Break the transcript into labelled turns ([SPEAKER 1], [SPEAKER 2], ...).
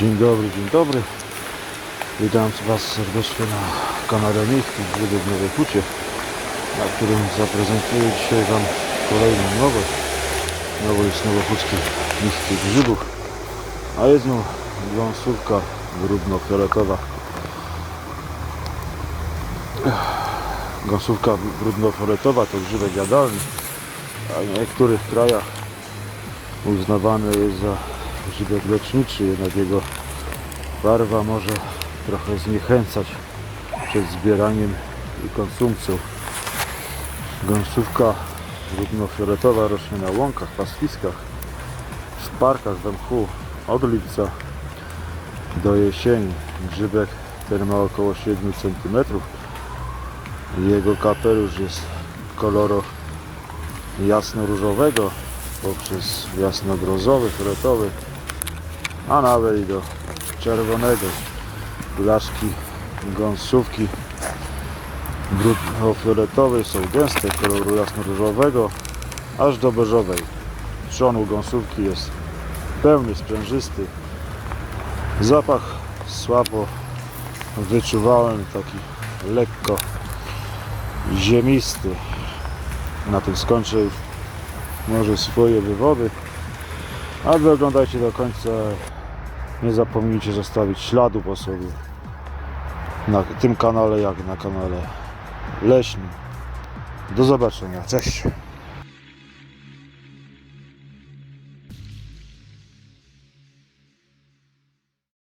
[SPEAKER 1] Dzień dobry, dzień dobry. Witam Was serdecznie na kanale Miejski w Nowej Hucie, na którym zaprezentuję dzisiaj Wam kolejną nowość. Nowość z nowochódzkich miejskich grzybów, a jest nią gąsówka brudno-fioletowa. Gąsówka brudno-fioletowa to grzybek jadalny, a w niektórych krajach uznawany jest za grzybek leczniczy, jednak jego barwa może trochę zniechęcać przed zbieraniem i konsumpcją. Gąsówka brudno-fioletowa rośnie na łąkach, pastwiskach, w parkach we mchu od lipca do jesieni. Grzybek ten ma około 7 cm. Jego kapelusz jest koloru jasno-różowego poprzez jasno-brązowy, fioletowy, a nawet i do czerwonego. Blaszki gąsówki brudno-fioletowej są gęste, koloru jasno-różowego, aż do beżowej. Trzon u gąsówki jest pełny, sprężysty. Zapach słabo wyczuwałem, taki lekko ziemisty. Na tym skończę już może swoje wywody. A wy oglądajcie do końca. Nie zapomnijcie zostawić śladu po sobie. Na tym kanale, jak na kanale leśnym. Do zobaczenia. Cześć.